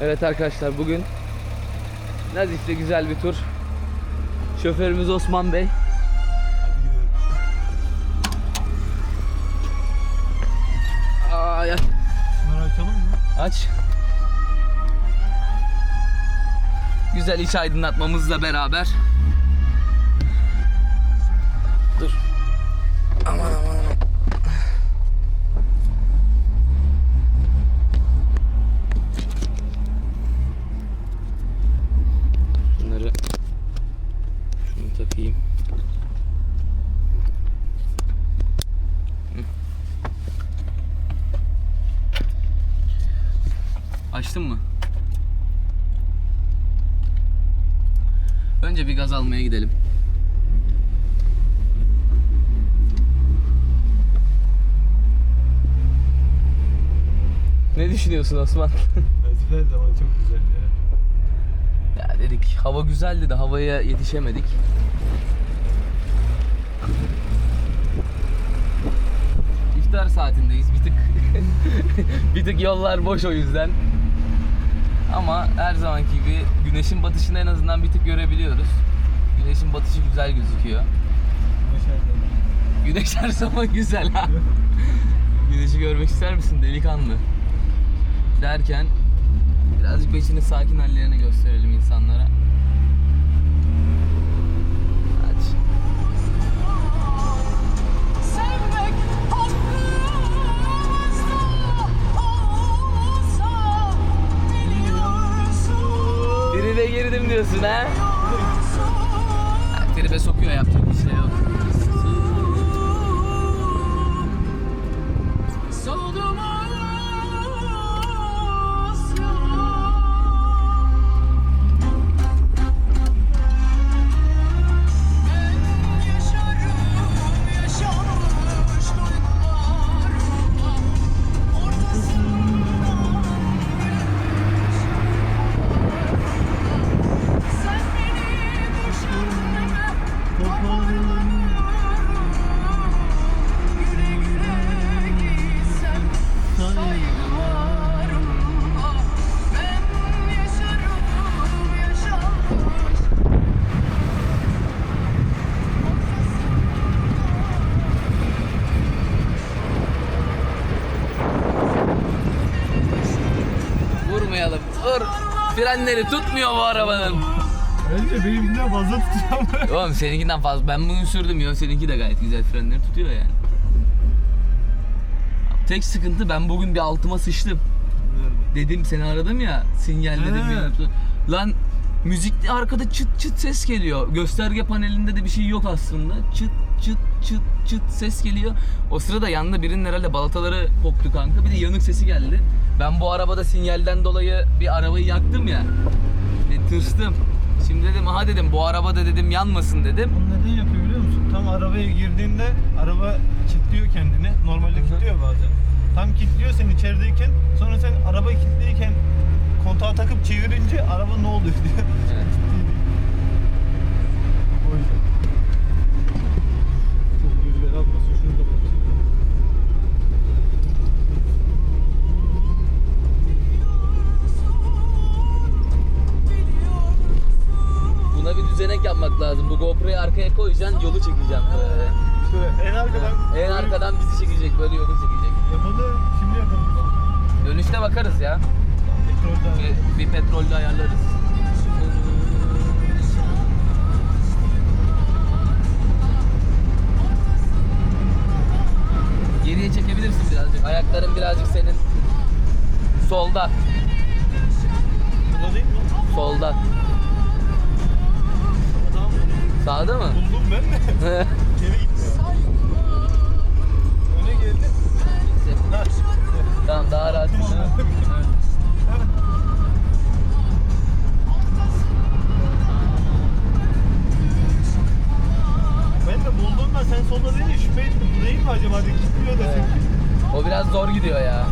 Evet arkadaşlar bugün Nazif'te güzel bir tur. Şoförümüz Osman Bey. Ay, ay. Şunları açalım mı? Aç. Güzel iç aydınlatmamızla beraber. Dur. Aman aman aman. Bunları şunu takayım. Hı. Açtın mı? Önce bir gaz almaya gidelim. Ne düşünüyorsun Osman? Her zaman çok güzel ya. ya dedik hava güzeldi de havaya yetişemedik. İftar saatindeyiz bir tık. bir tık yollar boş o yüzden. Ama her zamanki gibi güneşin batışını en azından bir tık görebiliyoruz. Güneşin batışı güzel gözüküyor. Güneş her zaman güzel ha. Güneşi görmek ister misin delikanlı? Derken birazcık peşinin sakin hallerini gösterelim insanlara. Ha? Ha, Frenleri tutmuyor bu arabanın. Önce benimkinden fazla tutacağım. Oğlum seninkinden fazla. Ben bugün sürdüm ya. Seninki de gayet güzel frenleri tutuyor yani. Tek sıkıntı ben bugün bir altıma sıçtım. Dedim seni aradım ya. Sinyal dedim. Lan müzikte arkada çıt çıt ses geliyor. Gösterge panelinde de bir şey yok aslında. Çıt çıt çıt çıt ses geliyor. O sırada yanında birinin herhalde balataları koptu kanka. Bir de yanık sesi geldi. Ben bu arabada sinyalden dolayı bir arabayı yaktım ya. E, tırstım. Şimdi dedim aha dedim bu arabada dedim yanmasın dedim. Bunu neden yapıyor biliyor musun? Tam arabaya girdiğinde araba kilitliyor kendini. Normalde kilitliyor bazen. Tam kilitliyor sen içerideyken sonra sen arabayı kilitliyken kontağı takıp çevirince araba ne oluyor diyor. Evet. O yüzden. Çok rüzgar atmasın şunu da bak. Düzenek yapmak lazım. Bu GoPro'yu arkaya koyacaksın yolu çekeceğim böyle. En arkadan. En arkadan bizi çekecek böyle yolu çekecek. Yapalım. Şimdi yapalım. Dönüşte bakarız ya. Petrolde. Bir, bir petrollü ayarlarız. Geriye çekebilirsin birazcık. Ayakların birazcık senin solda. Burada değil mi? Solda. Sağda mı? Buldum ben de. Geri gitmiyor. Öne geldi. Tamam daha rahat. Ben de bulduğumda sen solda deyince şüphe ettim. Bu değil mi acaba? Kilitliyor da çünkü. O biraz zor gidiyor ya.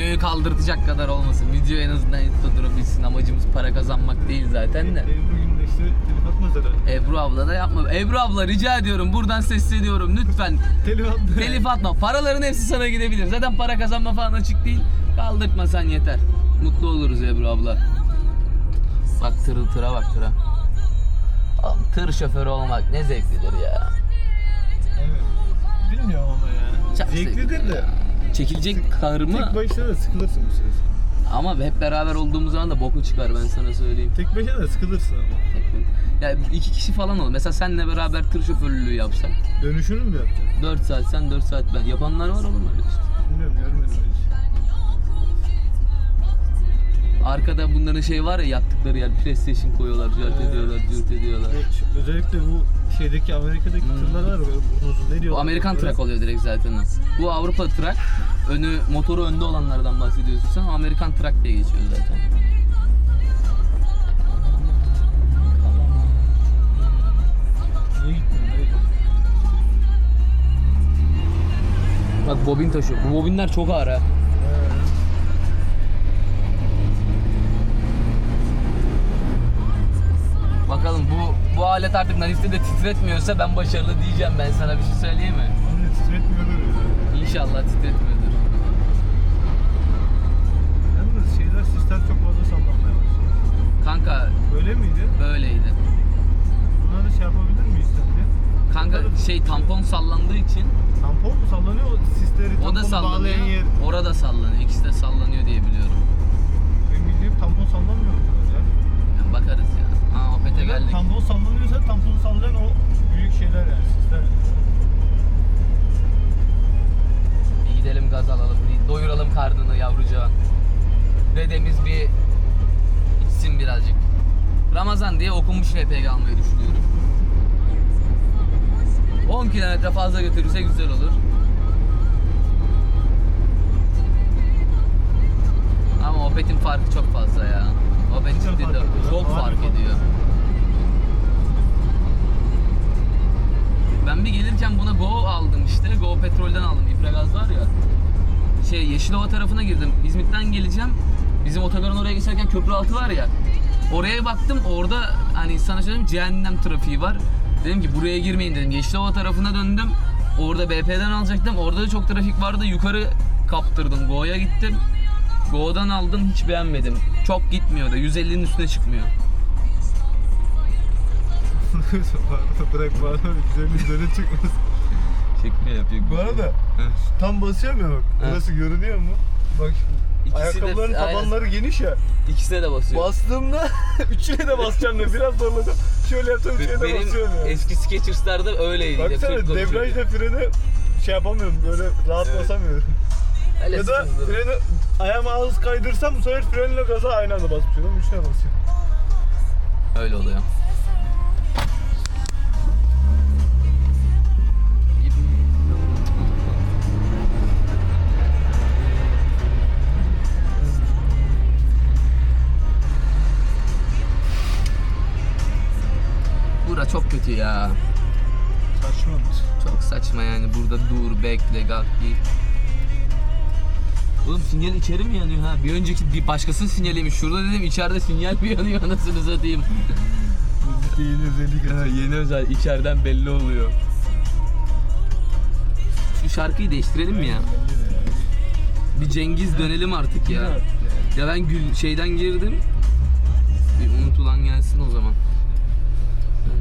Videoyu kaldırtacak kadar olmasın. Video en azından YouTube'da durabilsin. Amacımız para kazanmak değil zaten de. Ebru günde işte telif herhalde. Ebru abla da yapma. Ebru abla rica ediyorum buradan sesleniyorum lütfen. Telif attı. Telif atma. Paraların hepsi sana gidebilir. Zaten para kazanma falan açık değil. Kaldırtmasan yeter. Mutlu oluruz Ebru abla. Bak tırı tıra bak tıra. Oğlum, tır şoförü olmak ne zevklidir ya. Evet. Bilmiyorum ama ya. Çok Zevklidir zevkli de. ya. Çekilecek kar mı? Tek başına da sıkılırsın bu süresi. Ama hep beraber olduğumuz zaman da boku çıkar ben sana söyleyeyim. Tek başına da sıkılırsın ama. Ya iki kişi falan olur. Mesela senle beraber tır şoförlüğü yapsak. Dönüşünü mü yapacaksın? 4 saat sen 4 saat ben. Yapanlar var oğlum öyle işte. Bilmiyorum görmedim hiç. Arkada bunların şey var ya yattıkları yer PlayStation koyuyorlar, cırt Evet. ediyorlar, cırt ediyorlar. Evet, Özellikle bu şeydeki Amerika'daki Hmm. tırlar var böyle burnu uzun ne diyorlar? O Amerikan Böyle- trak oluyor direkt zaten. Bu Avrupa trak. Önü motoru önde olanlardan bahsediyorsun sen. Amerikan trak diye geçiyor zaten. Bak bobin taşıyor. Bu bobinler çok ağır ha. Bakalım bu bu alet artık Naif'te de titretmiyorsa ben başarılı diyeceğim ben sana bir şey söyleyeyim mi? Anne titretmiyordur ya. İnşallah titretmiyordur. Yalnız şeyler sistem çok fazla sallanmaya başladı. Kanka Öyle miydi? böyleydi. Bunları şey yapabilir miyiz sence? Kanka şey tampon sallandığı için Tampon mu sallanıyor o sisleri o da sallanıyor. yer? Orada sallanıyor. İkisi de sallanıyor diye biliyorum. Benim bildiğim tampon sallanmıyor mu ya? Yani bakarız ya. Geldik. Tampon sallanıyorsa tamponu sallayan o büyük şeyler yani sisler. Bir gidelim gaz alalım. Bir doyuralım karnını yavrucağa. Dedemiz bir içsin birazcık. Ramazan diye okunmuş LPG almayı düşünüyorum. 10 kilometre fazla götürürse güzel olur. Ama Opet'in farkı çok fazla ya. Opet Çok ciddi de çok fark ediyor. Ben bir gelirken buna Go aldım işte. Go petrolden aldım. İpragaz var ya. Şey Yeşilova tarafına girdim. İzmit'ten geleceğim. Bizim otogarın oraya geçerken köprü altı var ya. Oraya baktım orada hani sana söyleyeyim cehennem trafiği var. Dedim ki buraya girmeyin dedim. Yeşilova tarafına döndüm. Orada BP'den alacaktım. Orada da çok trafik vardı. Yukarı kaptırdım. Go'ya gittim. Go'dan aldım hiç beğenmedim. Çok gitmiyor da 150'nin üstüne çıkmıyor. Bırak güzel bir üzerine çıkmasın. Çekmiyor yapıyor. Bu arada tam basıyorum ya bak. Burası görünüyor mu? Bak şimdi. İkisi de- Ayakkabıların tabanları geniş ya. İkisine de basıyor. Bastığımda üçüne de basacağım da biraz zorladım. Şöyle yapsam üçüne de Benim basıyorum ya. eski Skechers'larda öyleydi. Baksana konuşuyordu. debriyajla freni şey yapamıyorum böyle rahat Evet. basamıyorum. Öyle ya da sıkıntılı. freni ayağımı az kaydırsam bu sefer frenle gaza aynı anda basmış oluyorum. Üçüne basıyorum. Öyle oluyor. Çok kötü ya. Saçmamış. Çok saçma yani. Burada dur, bekle, kalk, git. Oğlum sinyal içeri mi yanıyor ha? Bir önceki bir başkasının sinyaliymiş. Şurada dedim içeride sinyal bir yanıyor anasını satayım. Yeni özellik Ha, yeni özel içeriden belli oluyor. Şu şarkıyı değiştirelim mi ya? Bir Cengiz dönelim artık ya. Ya ben gül şeyden girdim. Bir unutulan gelsin o zaman.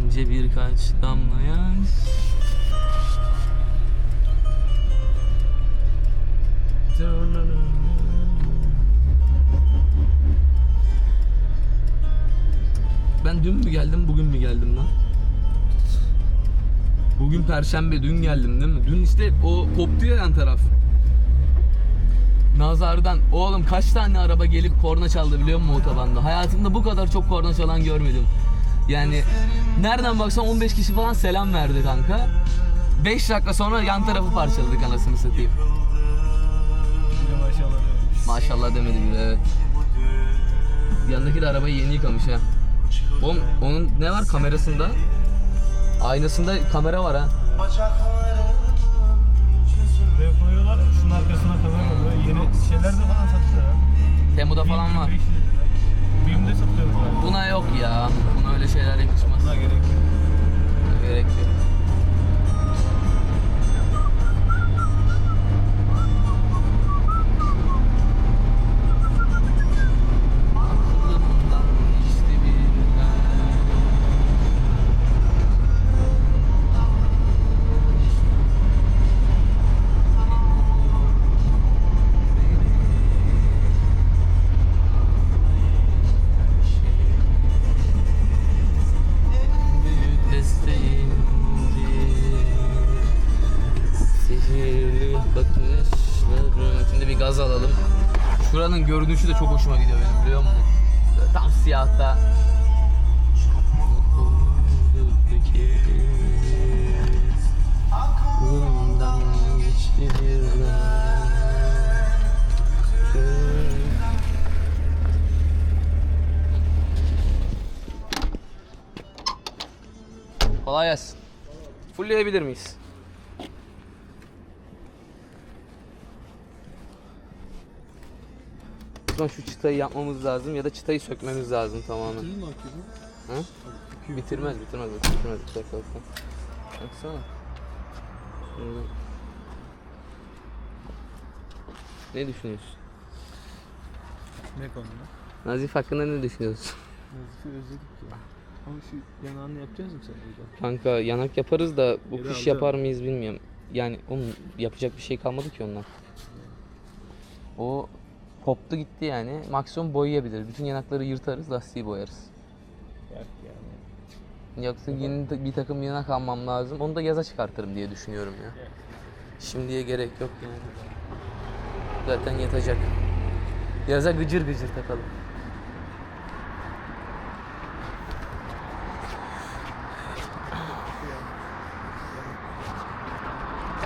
Önce birkaç damla yaş. Ben dün mü geldim, bugün mü geldim lan? Bugün perşembe, dün geldim değil mi? Dün işte o koptu ya taraf. Nazardan oğlum kaç tane araba gelip korna çaldı biliyor musun otobanda? Hayatımda bu kadar çok korna çalan görmedim. Yani nereden baksan 15 kişi falan selam verdi kanka. 5 dakika sonra yan tarafı parçaladık anasını satayım. Maşallah demiş. Maşallah demedi bile evet. Yanındaki de arabayı yeni yıkamış ha. Oğlum onun ne var kamerasında? Aynasında kamera var ha. Buraya koyuyorlar. Şunun arkasına kadar oluyor. Yeni şeyler de falan satılıyor. Temu'da falan var. 1500 lira. BİM'de satılıyor galiba. Buna yok ya. Buna öyle şeyler yakışmaz. Buna gerek yok. Gerek yok. Şuranın görünüşü de çok hoşuma gidiyor benim biliyor musun? Tam siyahta Aklımdan geçti birden Kolay gelsin. Fullleyebilir miyiz? Son şu çıtayı yapmamız lazım ya da çıtayı sökmemiz lazım tamamen. mi? Ha? Bitirmez, bitirmez, bitirmez. Bir dakika baksana. Baksana. Şunu- Ne düşünüyorsun? Ne konuda? Nazif hakkında ne düşünüyorsun? Nazifi özledik ya. Ama şu yanağını yapacağız mı sen burada? Kanka yanak yaparız da bu Geri kış alacağım. yapar mıyız bilmiyorum. Yani onun yapacak bir şey kalmadı ki ondan. O koptu gitti yani. Maksimum boyayabilir. Bütün yanakları yırtarız, lastiği boyarız. Yak yani. Yoksa yeni bir takım yanak almam lazım. Onu da yaza çıkartırım diye düşünüyorum ya. Şimdiye gerek yok yani. Zaten yatacak. Yaza gıcır gıcır takalım.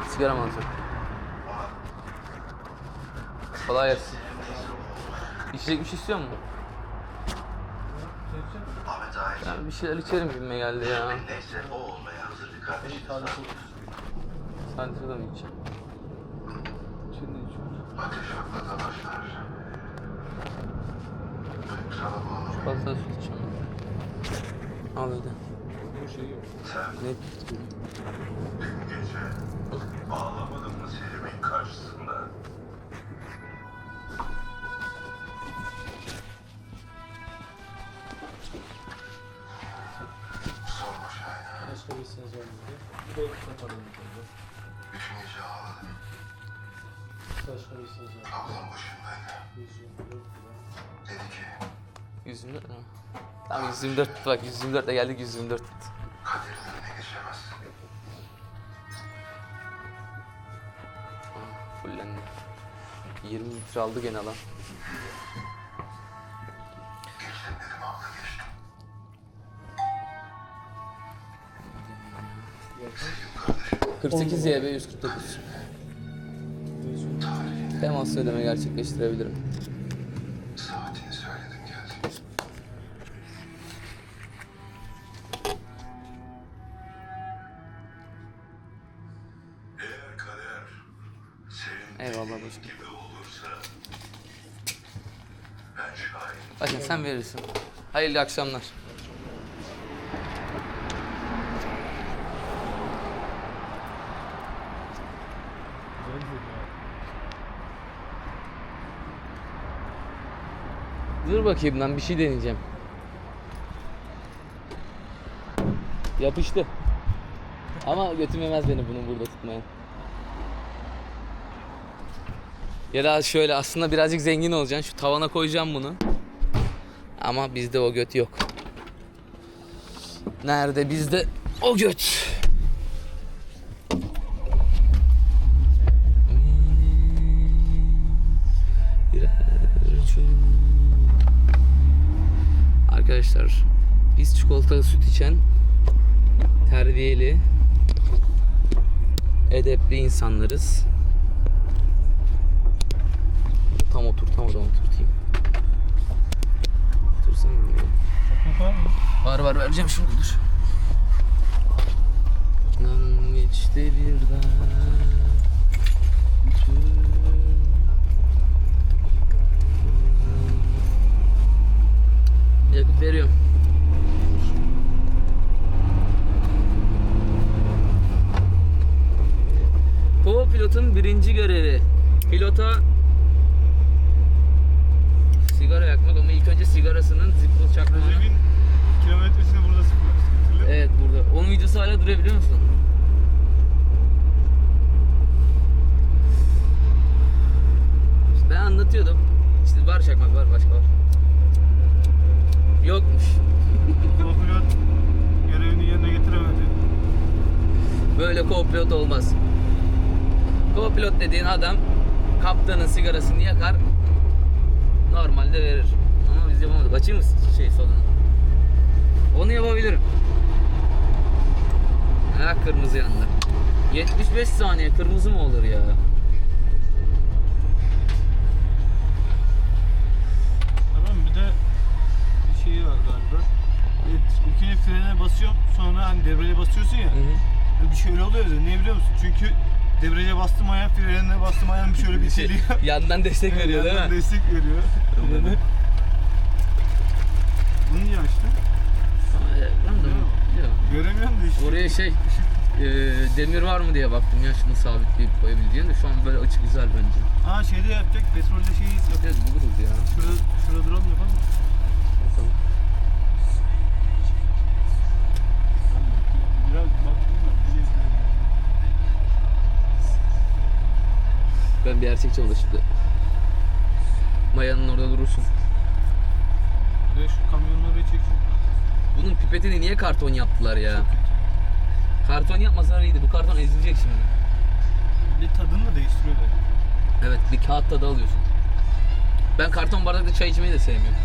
Sigara mı alacağım? Kolay gelsin. İçecek bir şey istiyor musun? Ahmet Ben bir şeyler içerim gibime geldi ya. neyse o olmaya hazır bir kardeşim. Sadece da mı içeceğim? Ateş aklata başlar. Duygusala bağlı. Fazla süt içeceğim. Al hadi. Sen Ne? dün gece ağlamadın mı Selim'in karşısında? 124 mi? Tamam 124 tut bak 124 ile geldik 124 tut. kaderin önüne geçemezsin. Fullendi. 20 litre aldı gene lan. Geçtim dedim abla geçtim. Sevgili kardeşim 48 YB 149. Temas ödeme gerçekleştirebilirim. saatini söyledim geldim. Eğer kader senin Eyvallah gibi olursa ben şahidim. Bakın sen verirsin. Hayırlı akşamlar. Dur bakayım lan bir şey deneyeceğim. Yapıştı. Ama götüm yemez beni bunu burada tutmaya. Ya da şöyle aslında birazcık zengin olacaksın. Şu tavana koyacağım bunu. Ama bizde o göt yok. Nerede bizde o göt? İnsanlarız. Tam oturtamadım oturtayım. Otursana. Çakmak var? Var var vereceğim şimdi dur. Nan geçti birden. Veriyorum. Co-pilotun birinci görevi. Pilota sigara yakmak ama ilk önce sigarasının zippo çakmağını... Recep'in kilometresini burada sıkıyor. Sıkıntılı. Evet burada. Onun videosu hala duruyor biliyor musun? Ben anlatıyordum. İşte var çakmak var başka var. Yokmuş. Co-pilot görevini yerine getiremedi. Böyle co-pilot olmaz. Co-pilot dediğin adam kaptanın sigarasını yakar. Normalde verir. Ama biz yapamadık. Açayım mı şey solunu? Onu yapabilirim. Ha kırmızı yandı. 75 saniye kırmızı mı olur ya? Tamam bir de bir şeyi var galiba. Evet, ülkenin frene basıyorum sonra hani debriyaja basıyorsun ya. Bir şöyle oluyor ya ne biliyor musun? Çünkü debriyaja bastım ayağım frenine bastım ayağım şöyle bir Şey, yandan destek veriyor değil Yandan mi? Destek veriyor. Anladım. Bunu niye açtın? Ama, e, anladım. Yok. Göremiyorum da işte. Oraya şey e, demir var mı diye baktım ya şunu sabitleyip koyabildiğin de şu an böyle açı güzel bence. Aa şeyde yapacak petrolde şeyi yapacak. Evet buluruz ya. Şurada, şurada duralım yapalım mı? Biraz baktım da. bir de- Ben bir erkek çalıştı. Mayanın orada durursun. De şu kamyonları çeksin. Bunun pipetini niye karton yaptılar ya? Karton yapmasalar iyiydi. Bu karton ezilecek şimdi. Bir tadını da değiştiriyorlar. Evet bir kağıt tadı alıyorsun. Ben karton bardakta çay içmeyi de sevmiyorum.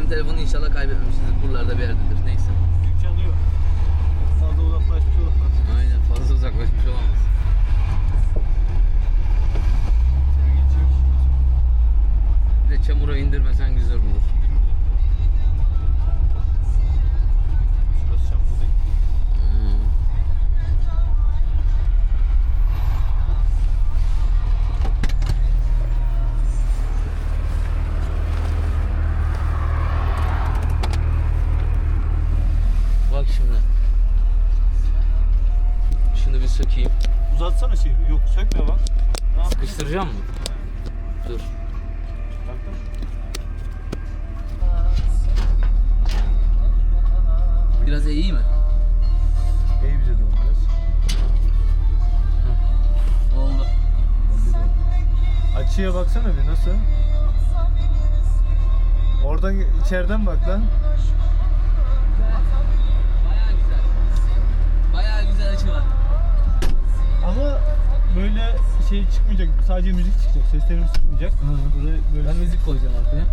Benim telefonu inşallah kaybetmemişizdir. Buralarda bir yerdedir. Neyse. Çalıyor. Fazla uzaklaşmış olamaz. Aynen fazla uzaklaşmış olamaz. Bir de çamura indirmesen güzel olur. Uzatsana şeyi. Yok sökme bak. Ne? Sıkıştıracağım mı? Dur. Biraz iyi mi? İyi bize de biraz. Oldu. Açıya baksana bir nasıl? Oradan içeriden bak lan. Baya güzel. Baya güzel açı var. Ama böyle şey çıkmayacak. Sadece müzik çıkacak. Seslerimiz çıkmayacak. Buraya böyle Ben müzik koyacağım arkaya.